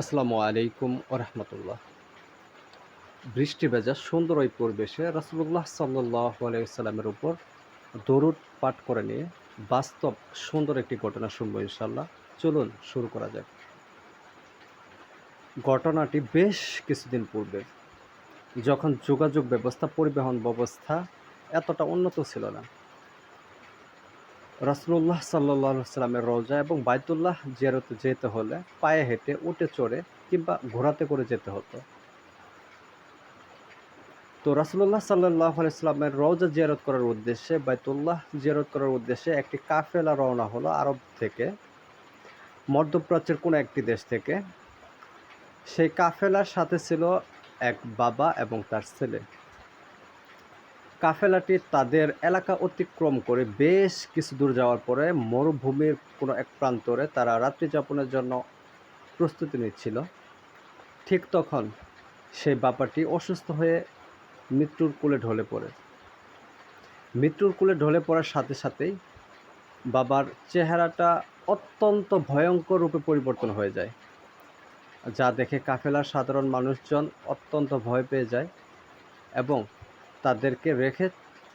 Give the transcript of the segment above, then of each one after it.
আসসালামু আলাইকুম ওরহমতুল্লাহ। বৃষ্টি ভেজা সুন্দর ওই পরিবেশে রাসুল্লাহ সাল্লাহ আলাইসাল্লামের উপর দরুদ পাঠ করে নিয়ে বাস্তব সুন্দর একটি ঘটনা শুনব ইনশাল্লাহ চলুন শুরু করা যাক। ঘটনাটি বেশ কিছুদিন পূর্বে, যখন যোগাযোগ ব্যবস্থা, পরিবহন ব্যবস্থা এতটা উন্নত ছিল না রাসুল্লাহ সাল্লাহ সাল্লামের রোজা এবং বাইতুল্লাহ জিয়ারতে যেতে হলে পায়ে হেঁটে, উঠে চড়ে কিংবা ঘোরাতে করে যেতে হতো। তো রাসুল্লাহ সাল্লাহ আলাইস্লামের রওজা জিয়ারত করার উদ্দেশ্যে, বাইতুল্লাহ জিয়ারত করার উদ্দেশ্যে একটি কাফেলা রওনা হলো আরব থেকে, মধ্যপ্রাচ্যের কোনো একটি দেশ থেকে। সেই কাফেলার সাথে ছিল এক বাবা এবং তার ছেলে। কাফেলাটি তাদের এলাকা অতিক্রম করে বেশ কিছু দূর যাওয়ার পরে মরুভূমির কোনো এক প্রান্তরে তারা রাত্রি যাপনের জন্য প্রস্তুতি নিচ্ছিল। ঠিক তখন সেই বাবাটি অসুস্থ হয়ে মৃত্যুর কোলে ঢলে পড়ে। মৃত্যুর কোলে ঢলে পড়ার সাথে সাথেই বাবার চেহারাটা অত্যন্ত ভয়ঙ্কর রূপে পরিবর্তন হয়ে যায়, যা দেখে কাফেলার সাধারণ মানুষজন অত্যন্ত ভয় পেয়ে যায় এবং তাদেরকে রেখে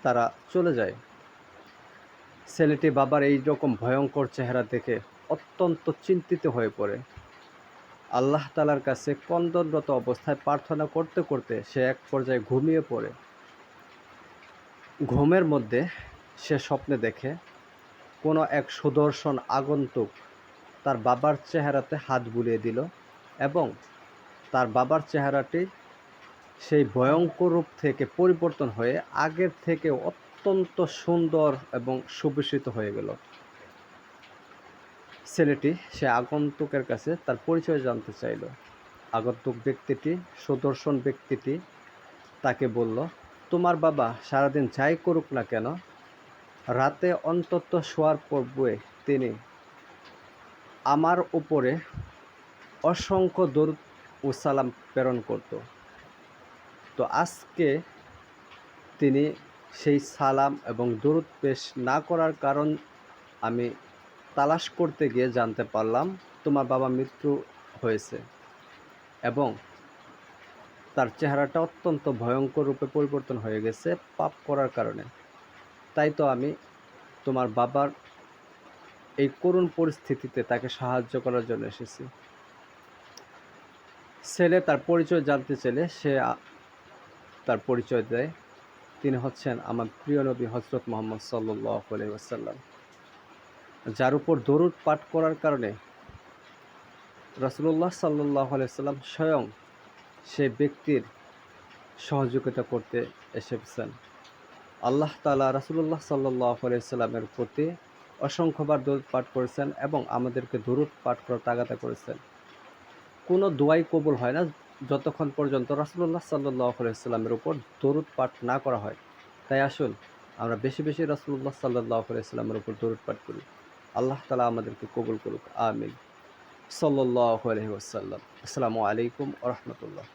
তারা চলে যায়। ছেলেটি বাবার এই রকম ভয়ঙ্কর চেহারা দেখে অত্যন্ত চিন্তিত হয়ে পড়ে। আল্লাহ তালার কাছে কন্দনরত অবস্থায় প্রার্থনা করতে করতে সে এক পর্যায়ে ঘুমিয়ে পড়ে। ঘুমের মধ্যে সে স্বপ্নে দেখে, কোনো এক সুদর্শন আগন্তুক তার বাবার চেহারাতে হাত বুলিয়ে দিল এবং তার বাবার চেহারাটি সেই ভয়ঙ্কর রূপ থেকে পরিবর্তন হয়ে আগের থেকে অত্যন্ত সুন্দর এবং সুবিষিত হয়ে গেল। ছেলেটি, সে আগন্তুকের কাছে তার পরিচয় জানতে চাইল। আগন্তুক ব্যক্তিটি, সুদর্শন ব্যক্তিটি, তাকে বলল, তোমার বাবা সারাদিন যাই করুক না কেন? রাতে অন্তত শোয়ার পূর্বে তিনি আমার উপরে অসংখ্য দরুদ ও সালাম প্রেরণ করত। তো আজকে তিনি সেই সালাম এবং দরুদ পেশ না করার কারণ আমি তালাশ করতে গিয়ে জানতে পারলাম, তোমার বাবা মৃত্যু হয়েছে এবং তার চেহারাটা অত্যন্ত ভয়ঙ্কর রূপে পরিবর্তন হয়ে গেছে পাপ করার কারণে। তাই তো আমি তোমার বাবার এই করুণ পরিস্থিতিতে তাকে সাহায্য করার জন্য এসেছি। ছেলে তার পরিচয় জানতে চাইলে সে তার পরিচয় দেয়। তিনি হচ্ছেন আমার প্রিয় নবী হজরত মোহাম্মদ সাল্লাহ আলাইসাল্লাম যার উপর দরুদ পাঠ করার কারণে রসুল্লাহ সাল্লাহ আলাইসাল্লাম স্বয়ং সে ব্যক্তির সহযোগিতা করতে এসেছেন। আল্লাহ তালা রাসুল্লাহ সাল্লাহ আলাইসাল্লামের প্রতি অসংখ্যবার দরুদ পাঠ করেছেন এবং আমাদেরকে দরুদ পাঠ করার তাগাতা করেছেন। কোনো দোয়াই কবুল হয় না যতক্ষণ পর্যন্ত রাসুল্লাহ সাল্লাহ আলাইস্লামের উপর দরুদ পাঠ না করা হয়, তাই আসুন আমরা বেশি বেশি রাসুল্লাহ সাল্লাহ আলাইস্লামের উপর দরুদ পাঠ করি। আল্লাহ তালা আমাদেরকে কবুল করুক। আমিন। সাল্লাহ আলহি আসসালামু আলাইকুম রহমতুল্লাহ।